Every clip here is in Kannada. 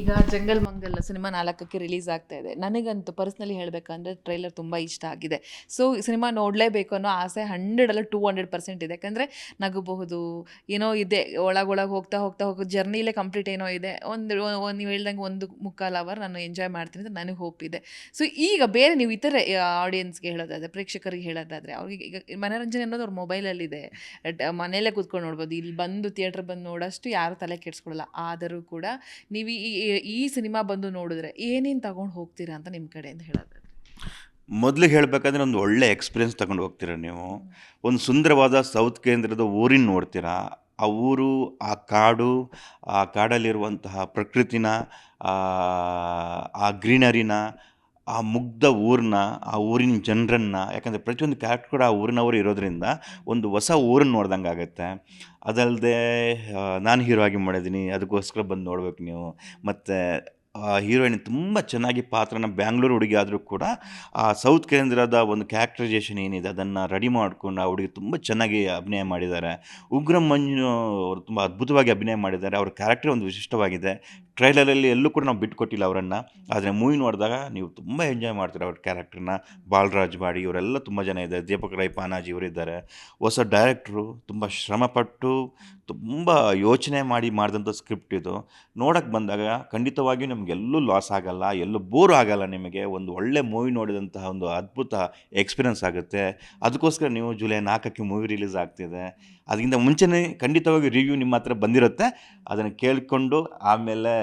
ಈಗ ಜಂಗಲ್ ಮಂಗಲ್ ಸಿನಿಮಾ ನಾಲ್ಕಕ್ಕೆ ರಿಲೀಸ್ ಆಗ್ತಾ ಇದೆ. ನನಗಂತೂ ಪರ್ಸ್ನಲಿ ಹೇಳಬೇಕಂದ್ರೆ ಟ್ರೈಲರ್ ತುಂಬ ಇಷ್ಟ ಆಗಿದೆ. ಸೊ ಸಿನಿಮಾ ನೋಡಲೇಬೇಕು ಅನ್ನೋ ಆಸೆ ಹಂಡ್ರೆಡಲ್ಲ ಟೂ ಹಂಡ್ರೆಡ್ ಪರ್ಸೆಂಟ್ ಇದೆ. ಯಾಕಂದರೆ ನಗಬಹುದು ಏನೋ ಇದೆ, ಒಳಗೊಳಗೆ ಹೋಗ್ತಾ ಹೋಗ್ತಾ ಹೋಗೋ ಜರ್ನಿಲೇ ಕಂಪ್ಲೀಟ್ ಏನೋ ಇದೆ. ಒಂದು ನೀವು ಹೇಳ್ದಂಗೆ ಒಂದು ಮುಕ್ಕಾಲು ಅವರ್ ನಾನು ಎಂಜಾಯ್ ಮಾಡ್ತೀನಿ ಅಂತ ನನಗೆ ಹೋಪ್ ಇದೆ. ಸೊ, ಈಗ ಬೇರೆ ನೀವು ಇತರೆ ಆಡಿಯನ್ಸ್ಗೆ ಹೇಳೋದಾದರೆ, ಪ್ರೇಕ್ಷಕರಿಗೆ ಹೇಳೋದಾದರೆ, ಅವ್ರಿಗೆ ಈಗ ಮನೋರಂಜನೆ ಅನ್ನೋದು ಅವ್ರ ಮೊಬೈಲಲ್ಲಿದೆ ಮನೆಯಲ್ಲೇ ಕೂತ್ಕೊಂಡು ನೋಡ್ಬೋದು. ಇಲ್ಲಿ ಬಂದು ಥಿಯೇಟ್ರ್ ಬಂದು ನೋಡೋಷ್ಟು ಯಾರು ತಲೆ ಕೆಡಿಸ್ಕೊಳ್ಳಲ್ಲ ಆದರೂ ಕೂಡ ನೀವು ಈ ಈ- ಸಿನಿಮಾ ಬಂದು ನೋಡಿದ್ರೆ ಏನೇನು ತಗೊಂಡು ಹೋಗ್ತೀರಾ ಅಂತ ನಿಮ್ಮ ಕಡೆಯಿಂದ ಹೇಳೋದು. ಮೊದಲು ಹೇಳಬೇಕಾದ್ರೆ ಒಂದು ಒಳ್ಳೆ ಎಕ್ಸ್ಪೀರಿಯನ್ಸ್ ತಗೊಂಡು ಹೋಗ್ತೀರಾ ನೀವು? ಒಂದು ಸುಂದರವಾದ ಸೌತ್ ಕೇಂದ್ರದ ಊರಿನ ನೋಡ್ತೀರಾ? ಆ ಊರು, ಆ ಕಾಡು, ಆ ಕಾಡಲ್ಲಿರುವಂತಹ ಪ್ರಕೃತಿನ, ಆ ಗ್ರೀನರಿನ ಆ ಮುಗ್ಧ ಊರನ್ನ ಆ ಊರಿನ ಜನರನ್ನು, ಯಾಕಂದರೆ ಪ್ರತಿಯೊಂದು ಕ್ಯಾರೆಕ್ಟರ್ ಕೂಡ ಆ ಊರಿನವರು ಇರೋದ್ರಿಂದ ಒಂದು ಹೊಸ ಊರನ್ನು ನೋಡ್ದಂಗೆ ಆಗುತ್ತೆ. ಅದಲ್ಲದೆ ನಾನು ಹೀರೋ ಆಗಿ ಮಾಡಿದ್ದೀನಿ ಅದಕ್ಕೋಸ್ಕರ ಬಂದು ನೋಡ್ಬೇಕು ನೀವು. ಮತ್ತು ಹೀರೋಯಿನ್ ತುಂಬ ಚೆನ್ನಾಗಿ ಪಾತ್ರನ ಬ್ಯಾಂಗ್ಳೂರು ಹುಡುಗಿ ಆದರೂ ಕೂಡ ಆ ಸೌತ್ ಕೇಂದ್ರದ ಒಂದು ಕ್ಯಾರೆಕ್ಟರೈಸೇಷನ್ ಏನಿದೆ, ಅದನ್ನು ರೆಡಿ ಮಾಡಿಕೊಂಡು ಆ ಹುಡುಗಿ ತುಂಬ ಚೆನ್ನಾಗಿ ಅಭಿನಯ ಮಾಡಿದ್ದಾರೆ. ಉಗ್ರ ಮಂಜು ಅವರು ತುಂಬ ಅದ್ಭುತವಾಗಿ ಅಭಿನಯ ಮಾಡಿದ್ದಾರೆ. ಅವ್ರ ಕ್ಯಾರೆಕ್ಟರ್ ಒಂದು ವಿಶಿಷ್ಟವಾಗಿದೆ. ಟ್ರೈಲರಲ್ಲಿ ಎಲ್ಲೂ ಕೂಡ ನಾವು ಬಿಟ್ಕೊಟ್ಟಿಲ್ಲ ಅವರನ್ನು. ಆದರೆ ಮೂವಿ ನೋಡಿದಾಗ ನೀವು ತುಂಬ ಎಂಜಾಯ್ ಮಾಡ್ತೀರ ಅವ್ರ ಕ್ಯಾರೆಕ್ಟರ್ನ ಬಾಲರಾಜ್ ಬಾಡಿ ಇವರೆಲ್ಲ ತುಂಬ ಜನ ಇದ್ದಾರೆ. ದೀಪಕ್ ರೈ ಪಾನಾಜಿ ಇವರಿದ್ದಾರೆ ಹೊಸ ಡೈರೆಕ್ಟ್ರು ತುಂಬ ಶ್ರಮಪಟ್ಟು ತುಂಬ ಯೋಚನೆ ಮಾಡಿ ಮಾಡಿದಂಥ ಸ್ಕ್ರಿಪ್ಟ್ ಇದು. ನೋಡೋಕ್ಕೆ ಬಂದಾಗ ಖಂಡಿತವಾಗಿಯೂ ನಿಮಗೆಲ್ಲೂ ಲಾಸ್ ಆಗಲ್ಲ, ಎಲ್ಲೂ ಬೋರ್ ಆಗಲ್ಲ ನಿಮಗೆ. ಒಂದು ಒಳ್ಳೆ ಮೂವಿ ನೋಡಿದಂತಹ ಒಂದು ಅದ್ಭುತ ಎಕ್ಸ್ಪೀರಿಯನ್ಸ್ ಆಗುತ್ತೆ. ಅದಕ್ಕೋಸ್ಕರ ನೀವು ಜುಲೈ ನಾಲ್ಕಕ್ಕೆ ಮೂವಿ ರಿಲೀಸ್ ಆಗ್ತಿದೆ. ಅದಕ್ಕಿಂತ ಮುಂಚೆನೇ ಖಂಡಿತವಾಗಿ ರಿವ್ಯೂ ನಿಮ್ಮ ಹತ್ರ ಬಂದಿರುತ್ತೆ. ಅದನ್ನು ಕೇಳಿಕೊಂಡು ಆಮೇಲೆ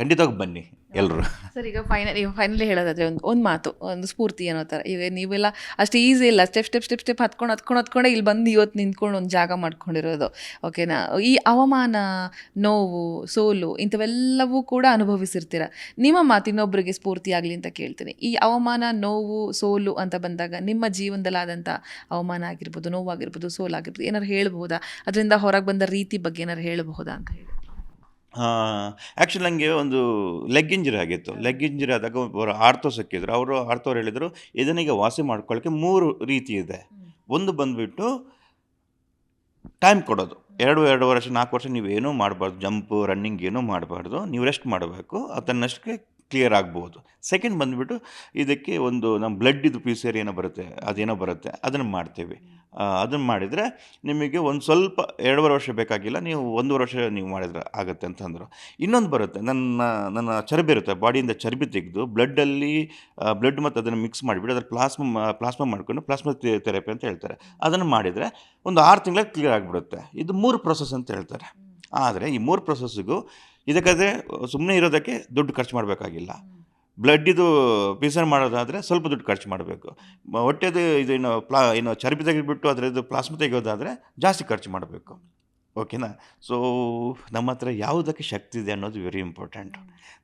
ಖಂಡಿತವಾಗಿ ಬನ್ನಿ ಎಲ್ಲರೂ ಸರ್ ಈಗ ಫೈನಲ್ ಈಗ ಫೈನಲಿ ಹೇಳೋದಾದ್ರೆ ಒಂದು ಒಂದು ಮಾತು ಒಂದು ಸ್ಫೂರ್ತಿ ಅನ್ನೋ ಥರ ಈಗ ನೀವೆಲ್ಲ ಅಷ್ಟು ಈಸಿ ಇಲ್ಲ ಸ್ಟೆಪ್ ಸ್ಟೆಪ್ ಸ್ಟೆಪ್ ಸ್ಟೆಪ್ ಹತ್ಕೊಂಡು ಹತ್ಕೊಂಡು ಹತ್ಕೊಂಡೆ ಇಲ್ಲಿ ಬಂದು ಇವತ್ತು ನಿಂತ್ಕೊಂಡು ಒಂದು ಜಾಗ ಮಾಡ್ಕೊಂಡಿರೋದು. ಓಕೆನಾ ಈ ಅವಮಾನ ನೋವು ಸೋಲು ಇಂಥವೆಲ್ಲವೂ ಕೂಡ ಅನುಭವಿಸಿರ್ತೀರ. ನಿಮ್ಮ ಮಾತು ಇನ್ನೊಬ್ಬರಿಗೆ ಸ್ಫೂರ್ತಿ ಆಗಲಿ ಅಂತ ಕೇಳ್ತೀನಿ. ಈ ಅವಮಾನ ನೋವು ಸೋಲು ಅಂತ ಬಂದಾಗ ನಿಮ್ಮ ಜೀವನದಲ್ಲಾದಂಥ ಅವಮಾನ ಆಗಿರ್ಬೋದು ನೋವಾಗಿರ್ಬೋದು ಸೋಲಾಗಿರ್ಬೋದು ಏನಾರು ಹೇಳ್ಬೋದಾ ಅದರಿಂದ ಹೊರಗೆ ಬಂದ ರೀತಿ ಬಗ್ಗೆ ಏನಾರು ಹೇಳಬಹುದಾ ಅಂತ ಹೇಳಿ. ಆ್ಯಕ್ಚುಲಿ ನನಗೆ ಒಂದು ಲೆಗ್ ಇಂಜರಿ ಆಗಿತ್ತು. ಲೆಗ್ ಇಂಜರಿ ಆದಾಗ ಅವರು ಆರ್ತೋ ಸಿಕ್ಕಿದ್ರು. ಅವರು ಆರ್ತೋರು ಹೇಳಿದರು ಇದನ್ನೀಗ ವಾಸಿ ಮಾಡ್ಕೊಳ್ಳೋಕ್ಕೆ ಮೂರು ರೀತಿ ಇದೆ. ಒಂದು ಬಂದುಬಿಟ್ಟು ಟೈಮ್ ಕೊಡೋದು. ಎರಡು ಎರಡು ವರ್ಷ ನಾಲ್ಕು ವರ್ಷ ನೀವು ಏನೂ ಮಾಡಬಾರ್ದು. ಜಂಪು ರನ್ನಿಂಗ್ ಏನೂ ಮಾಡಬಾರ್ದು. ನೀವು ರೆಸ್ಟ್ ಮಾಡಬೇಕು. ಅದನ್ನಷ್ಟಕ್ಕೆ ಕ್ಲಿಯರ್ ಆಗ್ಬೋದು. ಸೆಕೆಂಡ್ ಬಂದುಬಿಟ್ಟು ಇದಕ್ಕೆ ಒಂದು ನಮ್ಮ ಬ್ಲಡ್ ಇದು ಏನೋ ಬರುತ್ತೆ ಅದೇನೋ ಬರುತ್ತೆ. ಅದನ್ನು ಮಾಡ್ತೀವಿ. ಅದನ್ನು ಮಾಡಿದರೆ ನಿಮಗೆ ಒಂದು ಸ್ವಲ್ಪ ಎರಡೂವರೆ ವರ್ಷ ಬೇಕಾಗಿಲ್ಲ ನೀವು ಒಂದೂವರೆ ವರ್ಷ ನೀವು ಮಾಡಿದ್ರೆ ಆಗುತ್ತೆ ಅಂತಂದರು. ಇನ್ನೊಂದು ಬರುತ್ತೆ ನನ್ನ ನನ್ನ ಚರ್ಬಿ ಇರುತ್ತೆ ಬಾಡಿಯಿಂದ ಚರ್ಬಿ ತೆಗೆದು ಬ್ಲಡ್ಡಲ್ಲಿ ಬ್ಲಡ್ ಮತ್ತು ಅದನ್ನು ಮಿಕ್ಸ್ ಮಾಡಿಬಿಟ್ಟು ಅದರ ಪ್ಲಾಸ್ಮಾ ಪ್ಲಾಸ್ಮಾ ಮಾಡ್ಕೊಂಡು ಪ್ಲಾಸ್ಮಾ ಥೆರಪಿ ಅಂತ ಹೇಳ್ತಾರೆ. ಅದನ್ನು ಮಾಡಿದರೆ ಒಂದು ಆರು ತಿಂಗಳಿಗೆ ಕ್ಲಿಯರ್ ಆಗಿಬಿಡುತ್ತೆ. ಇದು ಮೂರು ಪ್ರೊಸೆಸ್ ಅಂತ ಹೇಳ್ತಾರೆ. ಆದರೆ ಈ ಮೂರು ಪ್ರೊಸೆಸ್ಸಿಗೂ ಇದಕ್ಕಾದರೆ ಸುಮ್ಮನೆ ಇರೋದಕ್ಕೆ ದುಡ್ಡು ಖರ್ಚು ಮಾಡಬೇಕಾಗಿಲ್ಲ. ಬ್ಲಡ್ ಇದು ಪೀಸರ್ ಮಾಡೋದಾದರೆ ಸ್ವಲ್ಪ ದುಡ್ಡು ಖರ್ಚು ಮಾಡಬೇಕು. ಹೊಟ್ಟೆದು ಇದು ಏನು ಪ್ಲಾ ಏನು ಚರ್ಬಿ ತೆಗೆದುಬಿಟ್ಟು ಅದರದ್ದು ಪ್ಲಾಸ್ಮಾ ತೆಗೆಯೋದಾದರೆ ಜಾಸ್ತಿ ಖರ್ಚು ಮಾಡಬೇಕು. ಓಕೆನಾ? ಸೊ, ನಮ್ಮ ಹತ್ರ ಯಾವುದಕ್ಕೆ ಶಕ್ತಿ ಇದೆ ಅನ್ನೋದು ವೆರಿ ಇಂಪಾರ್ಟೆಂಟ್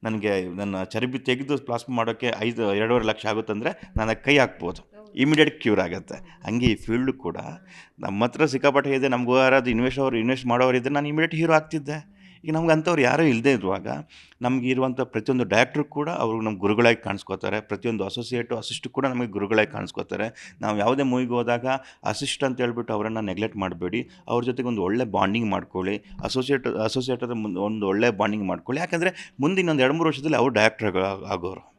ನನಗೆ ನನ್ನ ಚರ್ಬಿ ತೆಗೆದು ಪ್ಲಾಸ್ಮಾ ಮಾಡೋಕ್ಕೆ ಐದು, ಎರಡೂವರೆ ಲಕ್ಷ ಆಗುತ್ತಂದರೆ ನಾನು ಕೈ ಹಾಕ್ಬೋದು. ಇಮಿಡಿಯೇಟ್ ಕ್ಯೂರ್ ಆಗುತ್ತೆ. ಹಂಗೆ ಈ ಫೀಲ್ಡು ಕೂಡ ನಮ್ಮ ಹತ್ರ ಸಿಕ್ಕಾಪಟ್ಟೆ ಇದೆ. ನಮ್ಗೆ ಯಾರಾದ್ರು ಇನ್ವೆಸ್ಟ್ ಅವ್ರು ಇನ್ವೆಸ್ಟ್ ಮಾಡೋರು ಇದ್ದರೆ ನಾನು ಇಮಿಡಿಯೇಟ್ ಹೀರೋ ಆಗ್ತಿದ್ದೆ. ಈಗ ನಮ್ಗೆ ಅಂಥವ್ರು ಯಾರೂ ಇಲ್ಲದೆ ಇರುವಾಗ ನಮಗೆ ಇರುವಂಥ ಪ್ರತಿಯೊಂದು ಡೈರೆಕ್ಟ್ರು ಕೂಡ ಅವರು ನಮ್ಮ ಗುರುಗಳಾಗಿ ಕಾಣಿಸ್ಕೋತಾರೆ. ಪ್ರತಿಯೊಂದು ಅಸೋಸಿಯೇಟು ಅಸಿಸ್ಟ್ ಕೂಡ ನಮಗೆ ಗುರುಗಳಾಗಿ ಕಾಣಿಸ್ಕೋತಾರೆ. ನಾವು ಯಾವುದೇ ಮೂವಿಗೆ ಹೋದಾಗ ಅಸಿಸ್ಟ್ ಅಂತ ಹೇಳ್ಬಿಟ್ಟು ಅವರನ್ನು ನೆಗ್ಲೆಕ್ಟ್ ಮಾಡಬೇಡಿ. ಅವ್ರ ಜೊತೆಗೆ ಒಂದು ಒಳ್ಳೆ ಬಾಂಡಿಂಗ್ ಮಾಡ್ಕೊಳ್ಳಿ. ಅಸೋಸಿಯೇಟ್ ಅಸೋಸಿಯೇಟ್ ಮುಂದೆ ಒಂದು ಒಳ್ಳೆ ಬಾಂಡಿಂಗ್ ಮಾಡ್ಕೊಳ್ಳಿ. ಯಾಕಂದರೆ ಮುಂದಿನ ಒಂದು ಎರಡು ಮೂರು ವರ್ಷದಲ್ಲಿ ಅವರು ಡೈರೆಕ್ಟರ್ ಆಗೋರು.